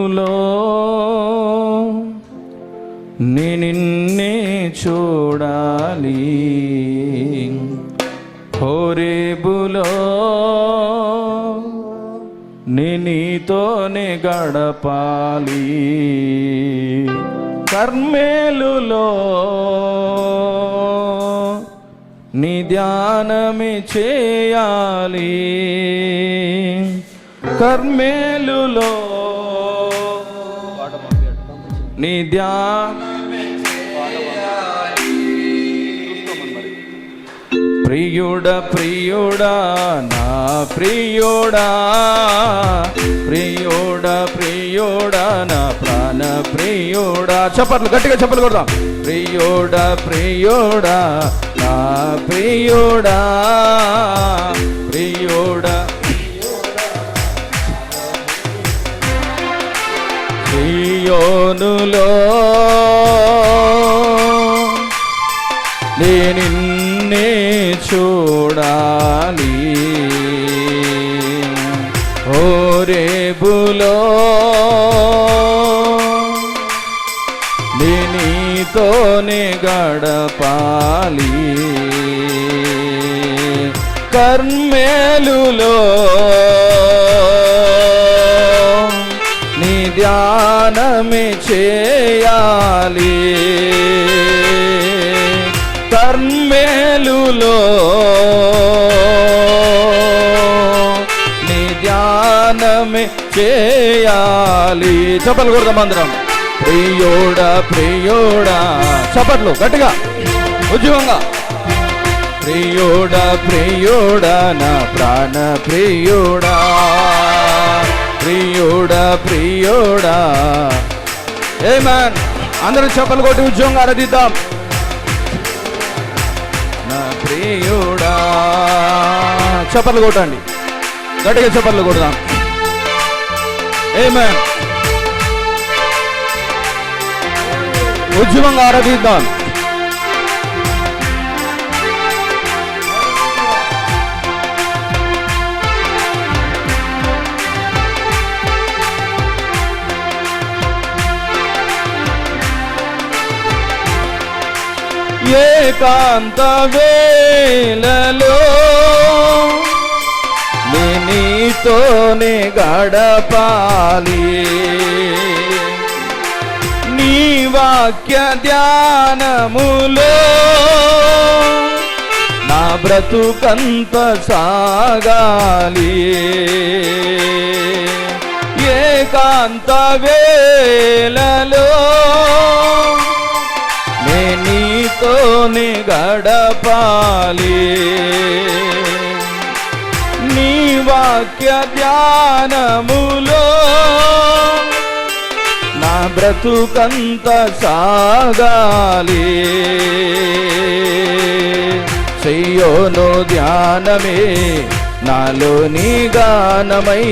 లో నే నిన్నే చూడాలి. హోరేబులో నే నీతోనే గడపాలి. కర్మేలులో నీ ధ్యానమే చేయాలి. కర్మేలులో నీ ధ్యానమే ప్రియుడ ప్రియుడా నా ప్రియుడా ప్రియుడ ప్రియుడా నా ప్రాణ ప్రియుడా చప్పట్లు గట్టిగా చప్పట్లు కొడదాం ప్రియుడ ప్రియుడా నా ప్రియుడా ప్రియుడా సియోనులో. నిన్నే చూడాలి. ఓరేబులో నీతోనే గడపాలి. కర్మేలులో. ధ్యానమే చేయాలి. కర్మేలులో నీ ధ్యానమే చేయాలి. చప్పట్లు కొడదాం అందరం. ప్రియోడా ప్రియోడా. చప్పట్లు గట్టిగా ఉద్యమంగా ప్రియోడా ప్రియోడా నా ప్రాణ ప్రియోడా. ప్రియోడా ప్రియోడా. ఏ మ్యాన్ అందరూ చెప్పలు కొట్టి ఉద్యోగం ఆరాధిద్దాం. నా ప్రియుడా. చెప్పలు కొట్టండి. గట్టిగా చెప్పలు కొడదాం. ఏ మ్యాన్ ఉద్యమంగా ఆరాధిద్దాం. ఏకాంత వేలలో నీతోనే గడపాలి. నీ వాక్య ధ్యానములో నా బ్రతుకంత సాగాలి. ఏకాంత వేలలో నీతోనే గడపాలి. నీ వాక్య ధ్యానములో నా బ్రతుకంత సాగాలి. చెయ్యోను ధ్యానమే నాలో నీ గానమై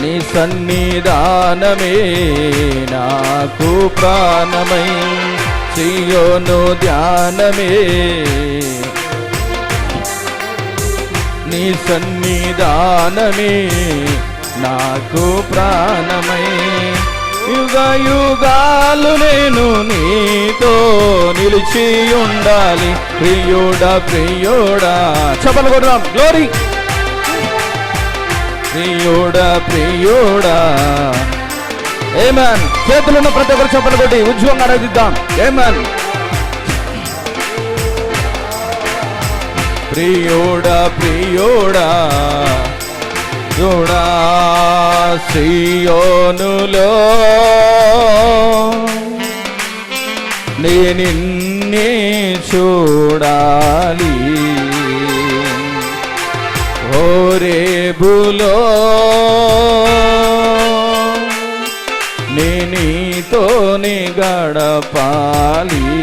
నీ సన్నిధానమే నాకు ప్రాణమై. సియోను ధ్యానమే. నీ సన్నిధానమే నాకు ప్రాణమై. యుగ యుగాలు నేను నీతో నిలిచి ఉండాలి. ప్రియుడా ప్రియుడా. చెప్పలు కొడదాం. గ్లోరీ ప్రియుడా ప్రియుడా. ఏమన్ చేతులున్న ప్రతి ఒక్కరు చెప్పలు కొట్టి ఉద్యోగం ఆరాధిద్దాం. ఏమన్ ప్రియోడా ప్రియోడా చూడా సియోనులో. నే చూడాలి. ఓరే బులో గడపాలి.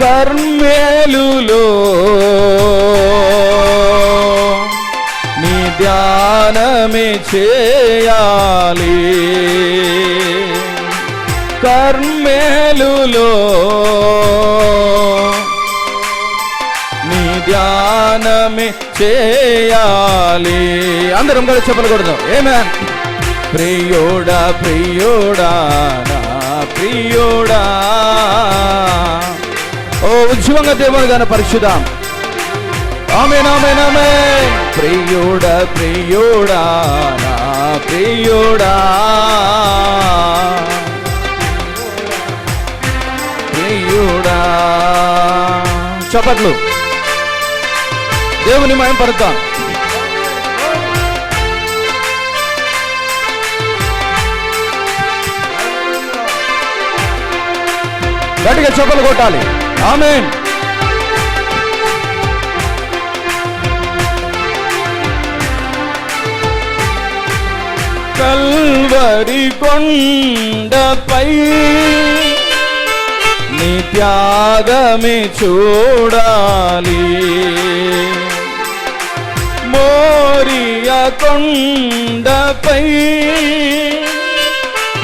కర్మేలులో నీ ధ్యానమే చేయాలి. కర్మేలులో నీ ధ్యానమే చేయాలి. అందరం కూడా చెప్పలు కొడదాం ఏమే ప్రియోడా ప్రియోడా నా ఓ ఉజ్జీవంగా దేవుని గాన పరిశుధాం ఆమె ఆమెన్ ఆమెన్. ప్రియోడా ప్రియోడా నా ప్రియుడా. ప్రియుడా. చప్పట్లు. దేవుని మయం పడతాం గట్టిగా చెప్పలు కొట్టాలి. ఆమె కల్వరి కొండపై నీ త్యాగమే చూడాలి. మోరియ కొండపై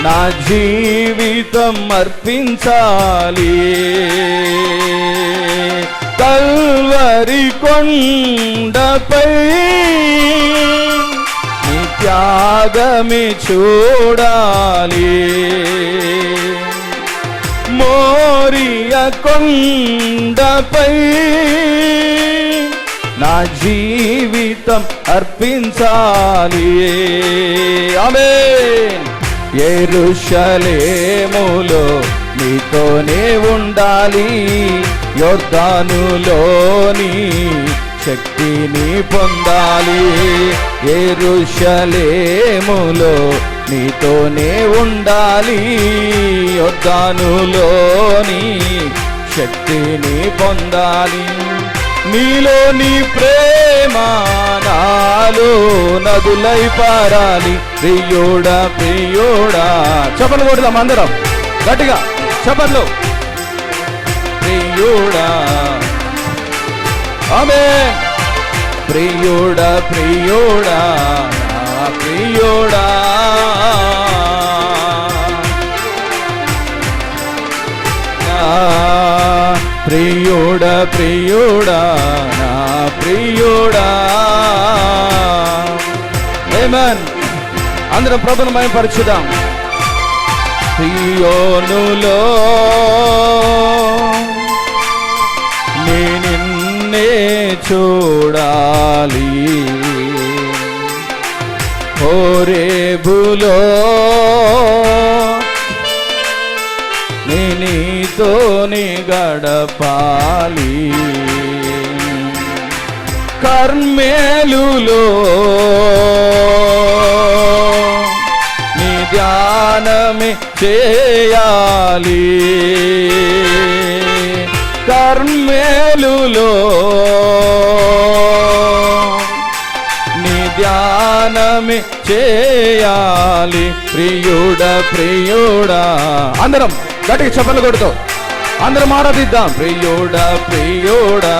నా జీవితం అర్పించాలి. కల్వరి కొండపై త్యాగమి చూడాలి. మోరియ కొండపై నా జీవితం అర్పించాలి. ఆమేన్. ఎరుషలేములో నీతోనే ఉండాలి యొర్దానులోని శక్తిని పొందాలి. ఎరుషలేములో నీతోనే ఉండాలి యొర్దానులోని శక్తిని పొందాలి. నీలో నీ ప్రేమ నాలో నదులై పారాలి. ప్రియోడా ప్రియోడా చెప్పలు కొడదాం అందరం. గట్టిగా చెప్పట్లు. ప్రియోడా ఆమె. ప్రియోడా ప్రియోడా ప్రియోడా ప్రియోడ. ప్రియుడా నా ప్రియుడా. ఏమన్ అందరం ప్రభుని మయం పరచుదాం ప్రియోనులో నిన్నే చూడాలి. హోరేబులో నీ నీతోని గడపాలి. కర్మేలులో నీ ధ్యానమే చేయాలి. కర్మేలులో నీ ధ్యానమే చేయాలి. ప్రియుడ ప్రియుడా. అందరం గట్టిగా చెప్పలు కొడుతూ. అందరం ఆరాధిద్దాం. ప్రియోడా ప్రియోడా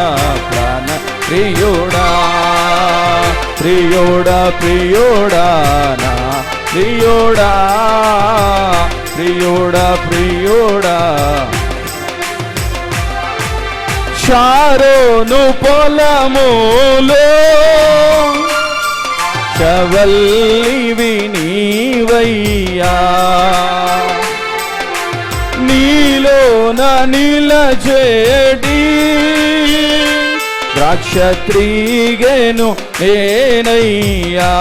ప్రాణ ప్రియోడా. ప్రియోడా ప్రియోడా నా ప్రియోడా. ప్రియోడా ప్రియుడా. షారోను పొలములో చవల్లి వినీవయ్యా నీలోన నిలచేటి ద్రాక్ష త్రీగేను నేనయ్యా.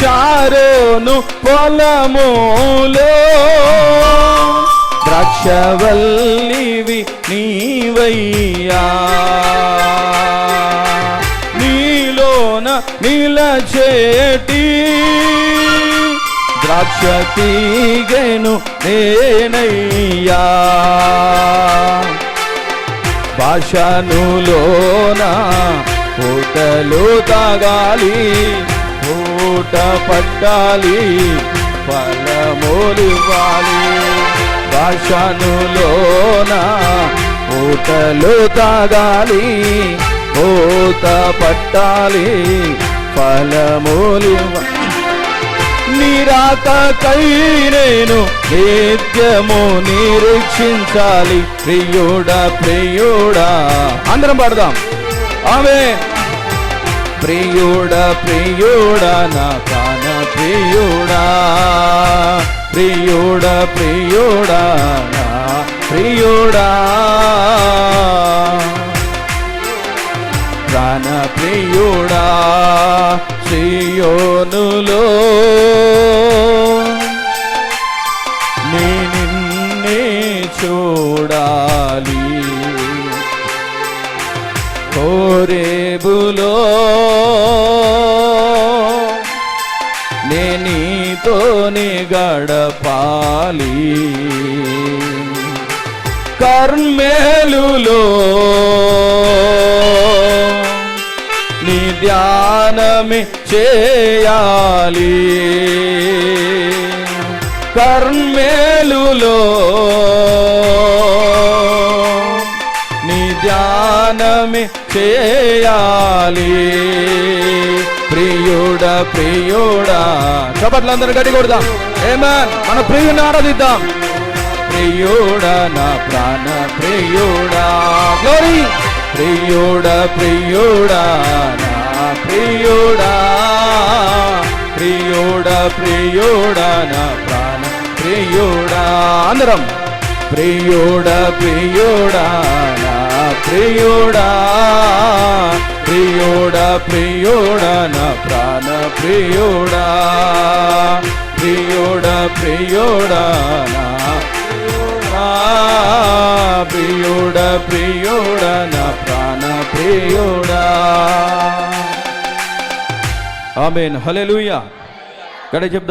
షారోను పొలములో ద్రాక్షవల్లివి నీవయ్యా. నీలోన నిలచేటి ద్రాక్ష తీగను నేనయ్యా. భాషనులోన పూటలు తాగాలి పూట పట్టాలి ఫలమూలివ్వాలి భాషనులోన పూటలు తాగాలి పూత పట్టాలి ఫలమూలివ్వాలి నిరాకై నేను నిత్యము నిరీక్షించాలి. ప్రియుడా ప్రియుడా. అందరం పాడదాం. ఆమె ప్రియుడా ప్రియుడా నా ప్రియుడా. ప్రియుడా ప్రియుడా నా ప్రియుడా. ప్రాణ ప్రియుడా శ్రీయోనులో నీ నిన్నే చూడాలి. కోరేబులో నే గడపాలి. కర్మేలులో. ధ్యానమే చేయాలి. కర్మేలులో నీ ధ్యానమే చేయాలి. ప్రియుడ ప్రియుడ. చపట్లందరూ గట్టి కొడదాం. ఏమన్ మన ప్రియుని ఆరాధిద్దాం. ప్రియుడ నా ప్రాణ ప్రియుడా. గ్లోరీ ప్రియుడా ప్రియుడా ప్రియుడా ప్రియుడా ప్రియుడా నా ప్రాణ ప్రియుడా. అందరం ప్రియుడా ప్రియుడా నా ప్రియుడా. ప్రియుడా ప్రియుడా నా ప్రాణ ప్రియుడా. ప్రియుడా ప్రియుడా నా ప్రియుడ. ప్రియుడ నా ప్రాణ ప్రియుడా. ఆమెన్. హలే లూయా ఇక్కడ చెప్దాం.